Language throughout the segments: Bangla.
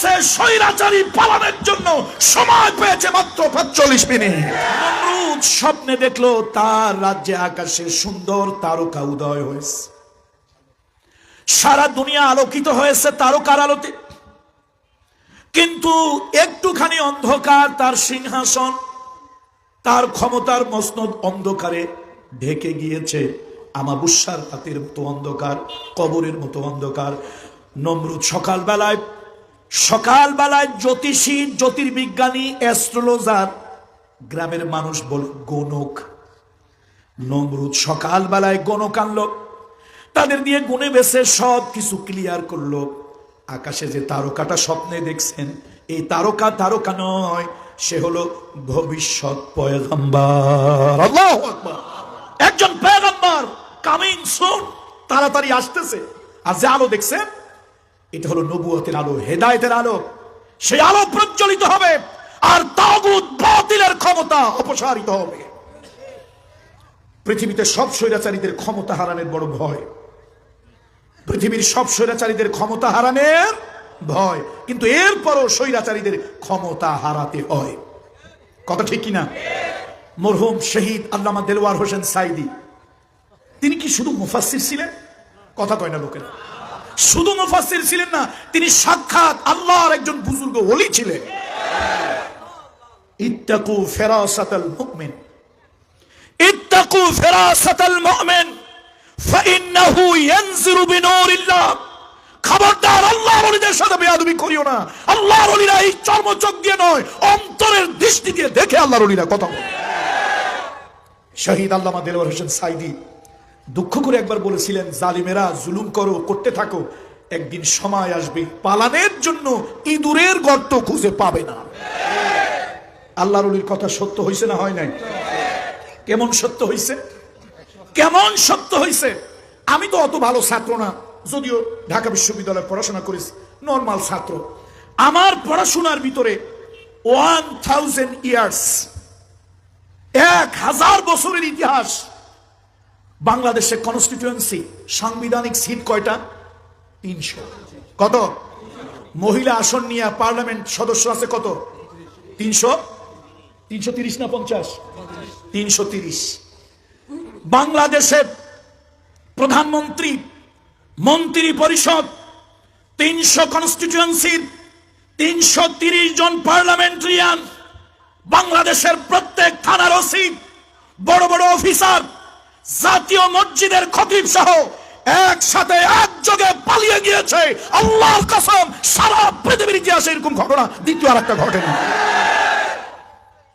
দিয়েছে স্বৈরাচারী পালনের জন্য সময় পেয়েছে মাত্র পাঁচচল্লিশ মিনিট। স্বপ্নে দেখল তার রাজ্যে আকাশে সুন্দর তারকা উদয় হয়েছে। সারা দুনিয়া আলোকিত হয়েছে তারকার আলোতে। কিন্তু একটুখানি অন্ধকার তার সিংহাসন, তার ক্ষমতার মসনদ অন্ধকারে ঢেকে গিয়েছে। আমাবুস্যার রাতের মতো অন্ধকার, কবরের মতো অন্ধকার। নমরুদ সকালবেলায় সকালবেলায় জ্যোতিষী, জ্যোতির্বিজ্ঞানী, অ্যাস্ট্রোলজার, গ্রামের মানুষ বল, গণক। নমরুদ সকালবেলায় গণক আনলো। তাদের দিয়ে গুনে বেছে সব কিছু ক্লিয়ার করল। আকাশে যে তারকাটা স্বপ্নে দেখছেন, এই তারকা তারকা নয়, সে হলো ভবিষ্যৎ পয়গম্বর। একজন পয়গম্বর কামিং সুন তাড়াতাড়ি আসতেছে। আর যে আলো দেখছেন এটা হলো নবুয়তের আলো, হেদায়েতের আলো। সেই আলো প্রজ্বলিত হবে আর তাগুত বাতিলের ক্ষমতা অপসারিত হবে। পৃথিবীতে সব স্বৈরাচারীদের ক্ষমতা হারানোর বড় ভয়। পৃথিবীর সব স্বৈরাচারীদের ক্ষমতা হারানোর ভয়, কিন্তু এরপরও স্বৈরাচারীদের ক্ষমতা হারাতে হয়। কথা ঠিক কিনা? মরহুম শহীদ আল্লামা দেলোয়ার হোসেন সাইদি, তিনি কি শুধু মুফাসির ছিলেন? কথা কয় না লোকেরা। শুধু মুফাসির ছিলেন না, তিনি সাক্ষাৎ আল্লাহর একজন বুজুর্গ ওলি ছিলেন। ইত্তাকু ফেরাসাতাল মুমিন। ইত্তাকু ফেরাসাতাল মুমিন, ফাইন্নাহু ইয়ানজিরু বিনুরিল্লাহ। খবরদার আল্লাহর ওলিদের সাথে বেয়াদবি করিও না। আল্লাহর ওলিরা এই চর্মচোখ দিয়ে নয়, অন্তরের দৃষ্টি দিয়ে দেখে আল্লাহর ওলিরা কথা বলে। শহীদ আল্লামা দেলওয়ার হোসেন সাইদি দুঃখ করে একবার বলেছিলেন, জালিমেরা, জুলুম করো, করতে থাকো। একদিন সময় আসবে, পালানের জন্য ইঁদুরের গর্ত খুঁজে পাবে না। আল্লাহ ওলির কথা সত্য হয়েছে না হয় নাই? কেমন সত্য হয়েছে কেমন সত্য হয়েছে আমি তো অত ভালো ছাত্র না, যদিও ঢাকা বিশ্ববিদ্যালয়ে পড়াশোনা করেছি নর্মাল ছাত্র। আমার পড়াশোনার ভিতরে ওয়ান থাউজেন্ড ইয়ার্স এক হাজার বছরের ইতিহাস বাংলাদেশের কনস্টিটিউয়েন্সি সাংবিধানিক সিট কয়টা? তিনশো। কত? মহিলা আসন নিয়ে পার্লামেন্ট সদস্য আছে কত? তিনশো? তিনশো তিরিশ না পঞ্চাশ? তিনশো তিরিশ। বাংলাদেশের প্রধানমন্ত্রী মন্ত্রী পরিষদ তিনশো কনস্টিটিউয়েন্সির তিনশো তিরিশ জন পার্লামেন্টারিয়ান বাংলাদেশের প্রত্যেক থানার ওসি, বড় বড় অফিসার জাতীয় মসজিদের খতিব সহ একসাথে একযোগে পালিয়ে গিয়েছে আল্লাহর কসম, সারা পৃথিবীর ইতিহাসে এরকম ঘটনা, দ্বিতীয় আর একটা ঘটনা।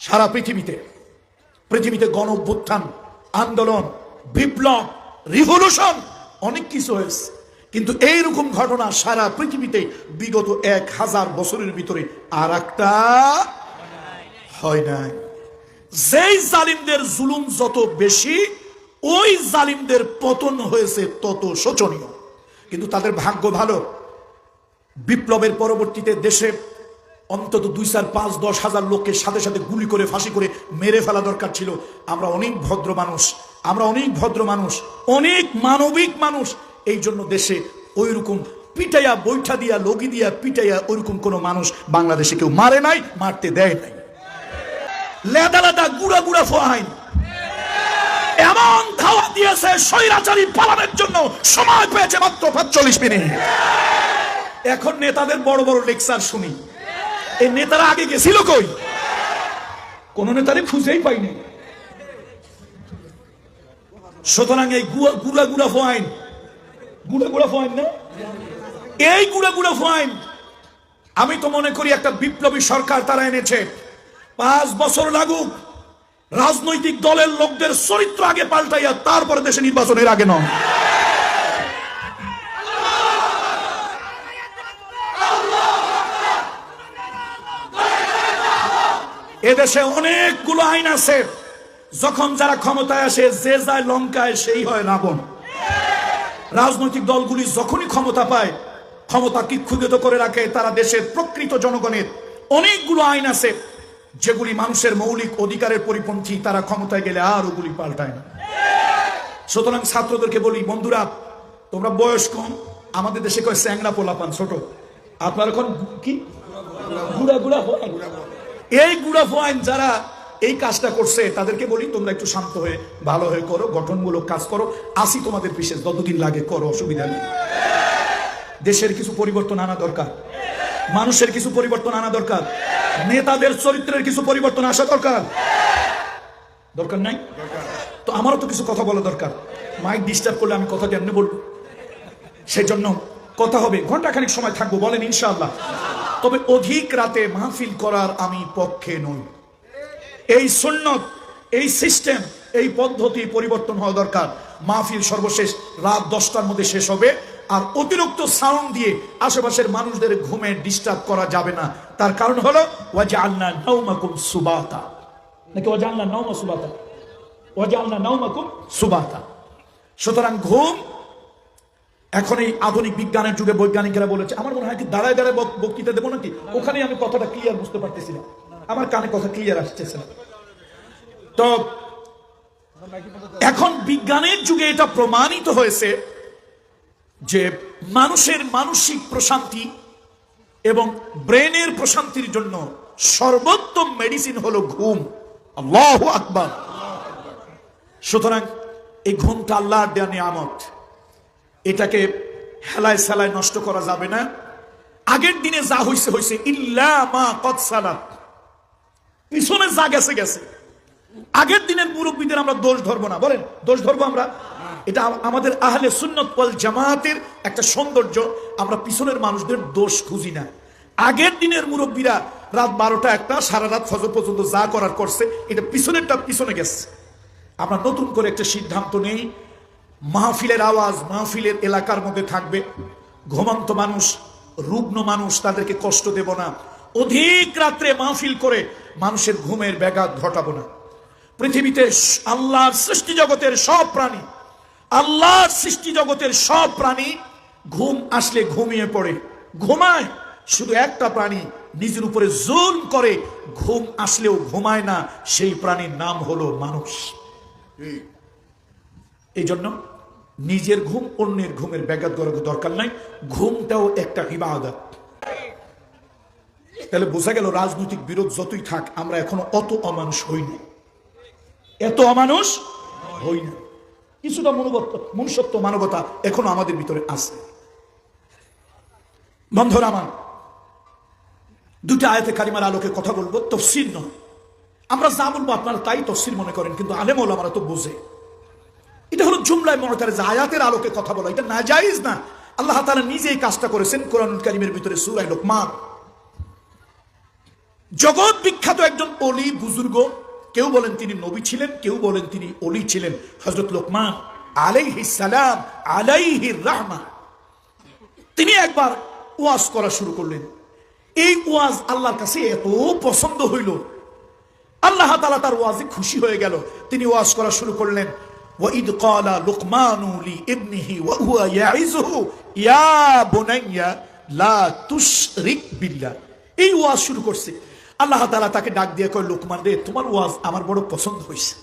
সারা পৃথিবীতে পৃথিবীতে গণ আন্দোলন, বিপ্লব রিভলিউশন অনেক কিছু হয়েছে। কিন্তু এইরকম ঘটনা সারা পৃথিবীতে বিগত এক হাজার বছরের ভিতরে আর একটা হয় নাই। যেই জালিমদের জুলুম যত বেশি ওই জালিমদের পতন হয়েছে তত শোচনীয়। কিন্তু তাদের ভাগ্য ভালো। বিপ্লবের পরবর্তীতে দেশে অন্তত দুই চার পাঁচ দশ হাজার লোককে সাথে সাথে গুলি করে, ফাঁসি করে মেরে ফেলা দরকার ছিল। আমরা অনেক ভদ্র মানুষ, আমরা অনেক ভদ্র মানুষ, অনেক মানবিক মানুষ। এই জন্য দেশে ওই রকম পিটাইয়া, বৈঠা দিয়া, লগি দিয়া, পিটাইয়া ওইরকম কোনো মানুষ বাংলাদেশে কেউ মারে নাই, মারতে দেয় নাই। লেদা লেদা, গুড়া গুড়া ফোয়াইন। এমন ধাওয়া দিয়েছে স্বৈরাচারী পালনের জন্য। সময় পেয়েছে মাত্র পাঁচচল্লিশ মিনিট। এখন নেতাদের বড় বড় লেকচার শুনি। এই নেতারা আগে গেছিল কই? কোন নেতারে খুঁজেই পাইনি সুতরাং এই গুড়া গুড়া ফাইন গুড়া গুড়া ফাইন না? এই গুড়া গুড়া ফাইন আমি তো মনে করি একটা বিপ্লবী সরকার তারা এনেছে। পাঁচ বছর লাগুক। রাজনৈতিক দলের লোকদের চরিত্র আগে পাল্টাইয়া তারপরে দেশে নির্বাচনের আগে নয় এদেশে অনেকগুলো আইন আছে। যখন যারা ক্ষমতায় আসে, যে যায় লঙ্কায়, সেই হয় রাবণ। রাজনৈতিক দলগুলি যখনই ক্ষমতা পায়, ক্ষমতা কিক্ষুগত করে রাখে, তারা দেশের প্রকৃত জনগণের অনেকগুলো আইন আছে। যেগুলি মানুষের মৌলিক অধিকারের পরিপন্থী, তারা ক্ষমতায় গেলে আর ওগুলি পাল্টায় না। সুতরাং ছাত্রদেরকে বলি, বন্ধুরা, তোমরা বয়স কম, আমাদের দেশে কয় স্যাংরা পোলাপান, ছোট। আপনার এখন কি? গুড়া গুড়া ফোয়াইন এই গুড়া ফোয়াইন যারা এই কাজটা করছে, তাদেরকে বলি, তোমরা একটু শান্ত হয়ে, ভালো হয়ে করো, গঠনমূলক কাজ করো। আসি তোমাদের পিছিয়ে যতদিন লাগে করো, অসুবিধা নেই। দেশের কিছু পরিবর্তন আনা দরকার। মানুষের কিছু পরিবর্তন আনা দরকার। নেতাদের চরিত্রের কিছু পরিবর্তন আসা দরকার। দরকার নাই? তো আমারও তো কিছু কথা বলা দরকার। মাইক ডিস্টার্ব করলে আমি কথা কেমনে বলব? সেই জন্য কথা হবে। ঘন্টাখানিক সময় থাকব, বলেন ইনশাআল্লাহ। তবে অধিক রাতে মাহফিল করার আমি পক্ষে নই। এই সুন্নত, এই সিস্টেম এই পদ্ধতি পরিবর্তন হওয়া দরকার। মাহফিল সর্বশেষ রাত দশটার মধ্যে শেষ হবে। আর অতিরিক্ত সাউন্ড দিয়ে আশেপাশের মানুষদের ঘুমে ডিস্টার্ব করা যাবে না। তার কারণ হলো নাকি সুবাতা? সুবাতা। সুতরাং ঘুম এখন এই আধুনিক বিজ্ঞানের যুগে বৈজ্ঞানিকরা বলেছে, আমার মনে হয় কি দাঁড়ায় দাঁড়ায় বক্তৃতা দেবো নাকি? ওখানেই আমি কথাটা ক্লিয়ার বুঝতে পারতেছি না আমার কানে কথা ক্লিয়ার আসতেছে না। তো এখন বিজ্ঞানের যুগে এটা প্রমাণিত হয়েছে যে মানুষের মানসিক প্রশান্তি এবং ব্রেনের প্রশান্তির জন্য সর্বোত্তম মেডিসিন হলো ঘুম। আল্লাহ আকবর। সুতরাং এই ঘুমটা আল্লাহর দেয়া নিয়ামত। এটাকে হেলায় সেলায় নষ্ট করা যাবে না। আগের দিনে যা হইছে হইছে, ইল্লা মা কদ সালাত। পিছনে যা গেছে গেছে। আগের দিনের মুরব্বীদের আমরা দোষ ধরবো না। বলেন, দোষ ধরবো আমরা? এটা আমাদের আহলে সুন্নত ওয়াল জামাতের একটা সৌন্দর্য। আমরা পিছনের মানুষদের দোষ খুঁজি না। আগের দিনের মুরব্বীরা রাত বারোটা একটা, সারা রাত ফজর পর্যন্ত যা করার করছে, এটা পিছনেরটা পিছনে গেছে। আমরা নতুন করে একটা সিদ্ধান্ত নেই। মাহফিলের আওয়াজ মাহফিলের এলাকার মধ্যে থাকবে। ঘুমন্ত মানুষ, রুগ্ন মানুষ তাদেরকে কষ্ট দেব না। অধিক রাত্রে মাহফিল করে মানুষের ঘুমের ব্যাঘাত ঘটাবো না। পৃথিবীতে আল্লাহর সৃষ্টি জগতের সব প্রাণী, আল্লাহর সৃষ্টি জগতের সব প্রাণী ঘুম আসলে ঘুমিয়ে পড়ে। ঘুমায়, শুধু একটা প্রাণী নিজের উপরে জুল করে, ঘুম আসলেও ঘুমায় না, সেই প্রাণীর নাম হলো মানুষ। এই জন্য নিজের ঘুম অন্যের ঘুমের ব্যাঘাত করার দরকার নাই, ঘুমটাও একটা ইবাদত। তাহলে বোঝা গেল রাজনৈতিক বিরোধ যতই থাক, আমরা এখনও অত অমানুষ হইনি এত অমানুষ? হই না। কিছুটা মনোবত মনুষ্যত্ব, মানবতা এখনও আমাদের ভিতরে আছে। বন্ধুরা আমার দুটা আয়াতে কারিমার আলোকে কথা বলব তফসিল নয়। আমরা যা বলব আপনারা তাই তফসিল মনে করেন, কিন্তু আলেম আমরা তো বোঝে। এটা হলো জুমলায় মনে যে আয়াতের আলোকে কথা বলা, এটা না জায়েজ না। আল্লাহ তাআলা নিজেই কাজটা করেছেন কোরআনুল কারিমের ভিতরে সূরা লোকমান। জগৎ বিখ্যাত একজন অলি বুজুর্গ কেউ বলেন তিনি নবী ছিলেন কেউ বলেন তিনি অলি ছিলেন হজরত লোকমান আলাইহি সালাম আলাইহি রাহমা তিনি একবার ওয়াজ করা শুরু করলেন এই ওয়াজ আল্লাহর কাছে এত পছন্দ হইল আল্লাহ তালা তার ওয়াজে খুশি হয়ে গেল তিনি ওয়াজ করা শুরু করলেন وَإِذْ قَالَ لُقْمَانُ لِابْنِهِ وَهُوَ يَعِظُهُ يَا بُنَيَّ لَا تُشْرِكْ بِاللَّهِ এই ওয়াজ শুরু করছে আল্লাহ তালা তাকে ডাক দিয়ে কয়, লোকমান রে, তোমার ওয়াজ আমার বড় পছন্দ হয়েছে।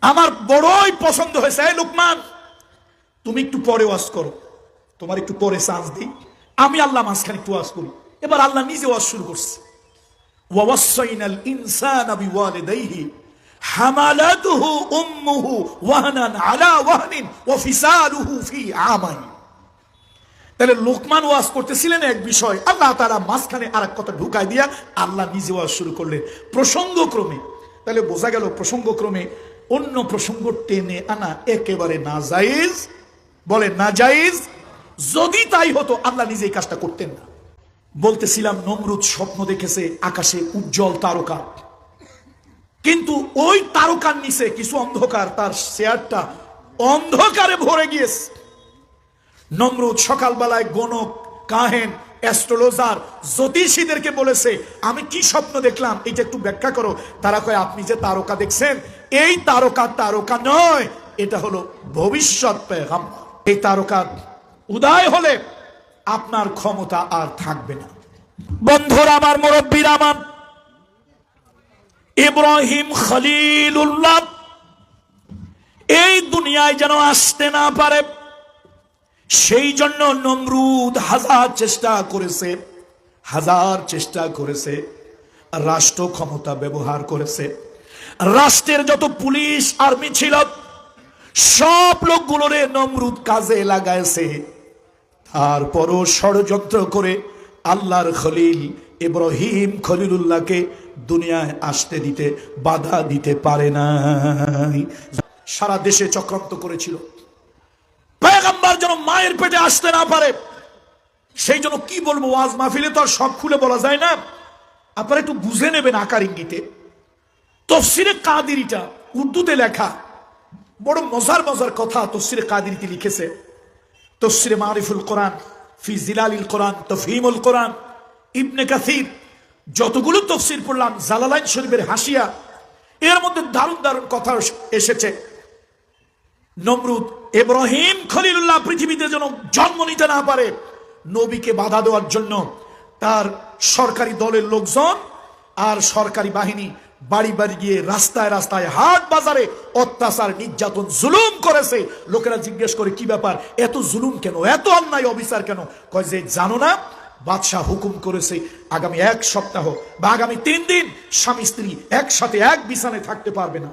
আমার বড়ই পছন্দ হয়েছে, এই লোকমান। তুমি একটু পরে ওয়াজ করো। তোমার একটু পরে চান্স দিই। আমি আল্লাহ মাঝখানে একটু ওয়াজ করি। এবার আল্লাহ নিজে ওয়াজ শুরু করছে। ওয়াসাইনাল ইনসান আবি ওয়ালিদাইহি হামালাতুহু উম্মুহু ওয়াহানান আলা ওয়াহনিন ওয়া ফি আমাইন। তাহলে লোকমান ওয়াজ করতেছিলেন এক বিষয়। আল্লাহ তারা মাঝখানে আর এক কথা ঢুকাই দিয়া আল্লাহ নিজে ওয়াজ শুরু করলেন। প্রসঙ্গক্রমে, তাহলে বোঝা গেল প্রসঙ্গক্রমে অন্য প্রসঙ্গ টেনে আনা একেবারে না বলে না যদি তাই হতো আল্লাহ নিজে এই কাজটা করতেন না। বলতেছিলাম, নমরুদ স্বপ্ন দেখেছে আকাশে উজ্জ্বল তারকা। কিন্তু ওই তারকার নিচে কিছু অন্ধকার, তার শেয়ারটা অন্ধকারে ভরে গিয়েছে। নমরুদ সকালবেলায় গণক কাহেন, অ্যাস্ট্রোলজার, জ্যোতিষীদেরকে বলেছে, আমি কি স্বপ্ন দেখলাম? এটা একটু ব্যাখ্যা করো। তারা কয়, আপনি যে তারকা দেখছেন, এই তারকা তারকা নয়, এটা হলো ভবিষ্যৎ পেগাম্বর। এই তারকা উদয় হলে আপনার ক্ষমতা আর থাকবে না। বন্ধুরা আমার মুরব্বীর আমার, ইব্রাহিম খলিলুল্লাহ, এই দুনিয়ায় যেন আসতে না পারে সেই জন্য নমরুদ হাজার চেষ্টা করেছে, হাজার চেষ্টা করেছে, রাষ্ট্র ক্ষমতা ব্যবহার করেছে। রাষ্ট্রের যত পুলিশ, আর্মি ছিল, সব লোকগুলোরে নমরুদ কাজে লাগাইছে। তারপরও ষড়যন্ত্র করে আল্লাহর খলিল ইব্রাহিম খলিলুল্লাহকে দুনিয়ায় আসতে দিতে, বাধা দিতে পারে না সারা দেশে চক্রান্ত করেছিল। পয়গাম্বার যেন মায়ের পেটে আসতে না পারে। সেই জন্য কি বলব, ওয়াজ মাহফিলে তো আর সব খুলে বলা যায় না। আপনারা একটু বুঝে নেবেন আকার ইঙ্গিতে। তফসিরে কাদিরিটা উর্দুতে লেখা, বড় মজার মজার কথা তফসিরে কাদিরিতে লিখেছে। তফসিরে মারিফুল কোরআন, ফি জিলালিল কোরআন, তফহিমুল কোরআন, ইবনে কাসির, যতগুলো তফসির পড়লাম, জালালাইন শরীফের হাসিয়া, এর মধ্যে দারুণ দারুণ কথা এসেছে। নমরুদ ইব্রাহিম খলিলুল্লাহ পৃথিবীতে যেন জন্ম নিতে না পারে, নবীকে বাধা দেওয়ার জন্য তার সরকারি দলের লোকজন আর সরকারি বাহিনী বাড়ি বাড়ি গিয়ে রাস্তায় রাস্তায় হাট বাজারে অত্যাচার, নির্যাতন, জুলুম করেছে। লোকেরা জিজ্ঞেস করে, কি ব্যাপার? এত জুলুম কেন? এত অন্যায়, অবিচার কেন? কয় যে, জানো না, বাদশাহ হুকুম করেছে আগামী এক সপ্তাহ বা আগামী তিন দিন স্বামী স্ত্রী একসাথে এক বিছানে থাকতে পারবে না।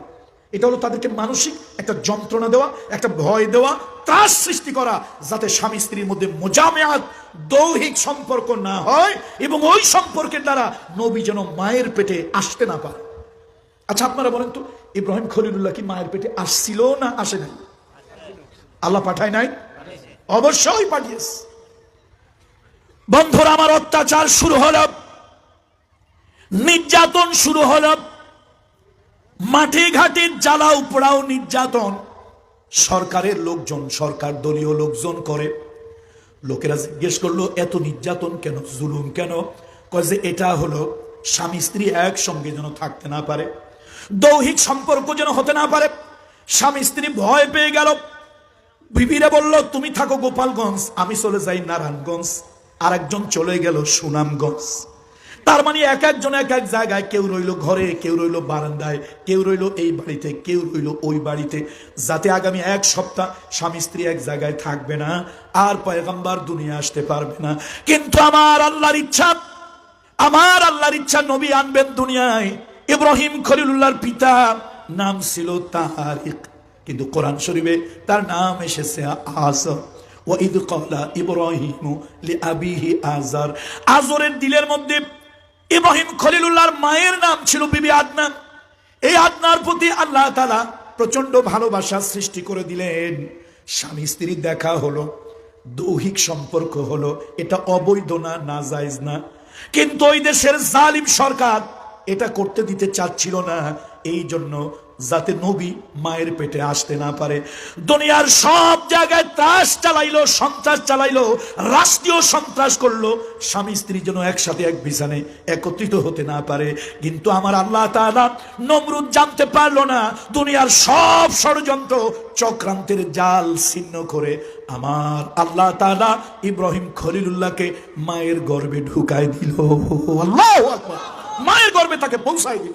এটা হলো তাদেরকে মানসিক একটা যন্ত্রণা দেওয়া, একটা ভয় দেওয়া, ত্রাস সৃষ্টি করা, যাতে স্বামী স্ত্রীর মধ্যে মোজামেয়াত দৌহিক সম্পর্ক না হয় এবং ওই সম্পর্কের দ্বারা নবী যেন মায়ের পেটে আসতে না পারে। আচ্ছা আপনারা বলেন তো, ইব্রাহিম খলিলুল্লাহ কি মায়ের পেটে আসছিল না আসে নাই? আল্লাহ পাঠায় নাই? অবশ্যই পাঠিয়েছে। বন্ধুরা, আমার অত্যাচার শুরু হল। নির্যাতন শুরু হল। মাঠে ঘাটে জ্বালাও পোড়াও নির্যাতন। সরকারের লোকজন, সরকার দলীয় লোকজন করে। লোকেরা জিজ্ঞেস করল, এত নির্যাতন কেন? জুলুম কেন? কয় যে, এটা হলো স্বামী স্ত্রী একসঙ্গে যেন থাকতে না পারে। দৈহিক সম্পর্ক যেন হতে না পারে। স্বামী স্ত্রী ভয় পেয়ে গেল। বিবিরা বলল, তুমি থাকো গোপালগঞ্জ, আমি চলে যাই নারায়ণগঞ্জ। আর একজন চলে গেল সুনামগঞ্জ। তার মানে এক একজন এক এক জায়গায় কেউ রইল ঘরে, কেউ রইল বারান্দায়, কেউ রইল এই বাড়িতে, কেউ রইল ওই বাড়িতে। যাতে আগামী এক সপ্তাহ স্বামী স্ত্রী এক জায়গায় থাকবে না, আর পয়গম্বার দুনিয়া আসতে পারবে না। কিন্তু আমার আল্লাহর ইচ্ছা, আমার আল্লাহর ইচ্ছা নবী আনবেন দুনিয়ায়। ইব্রাহিম খলিলুল্লাহর পিতা নাম ছিল তাহারিক কিন্তু কোরআন শরীফে তার নাম এসেছে আসর ওয়াইদ কলা ইব্রাহিম লি আবিহি আজার। আজরের দিলের মধ্যে ইব্রাহিম খলিলুল্লাহর মায়ের নাম ছিল বিবি আদনান। এই আদনার প্রতি আল্লাহ তালা প্রচণ্ড ভালোবাসা সৃষ্টি করে দিলেন। স্বামী স্ত্রীর দেখা হলো, দৈহিক সম্পর্ক হলো, এটা অবৈধ না না জায়জ না। কিন্তু ওই দেশের জালিম সরকার এটা করতে দিতে চাচ্ছিল না। এই জন্য যাতে নবী মায়ের পেটে আসতে না পারে। দুনিয়ার সব জায়গায় ত্রাস চালাইলো, সন্ত্রাস চালাইলো, রাষ্ট্রীয় সন্ত্রাস করল। স্বামী স্ত্রী যেন একসাথে এক বিছানে একত্রিত হতে না পারে। কিন্তু আমার আল্লাহ তাআলা নমরুদ জানতে পারল না, দুনিয়ার সব ষড়যন্ত্র চক্রান্তের জাল ছিন্ন করে আমার আল্লাহ তাআলা ইব্রাহিম খলিলুল্লাহকে মায়ের গর্ভে ঢুকায় দিল। আল্লাহ মায়ের গর্ভে তাকে পৌঁছায় দিল।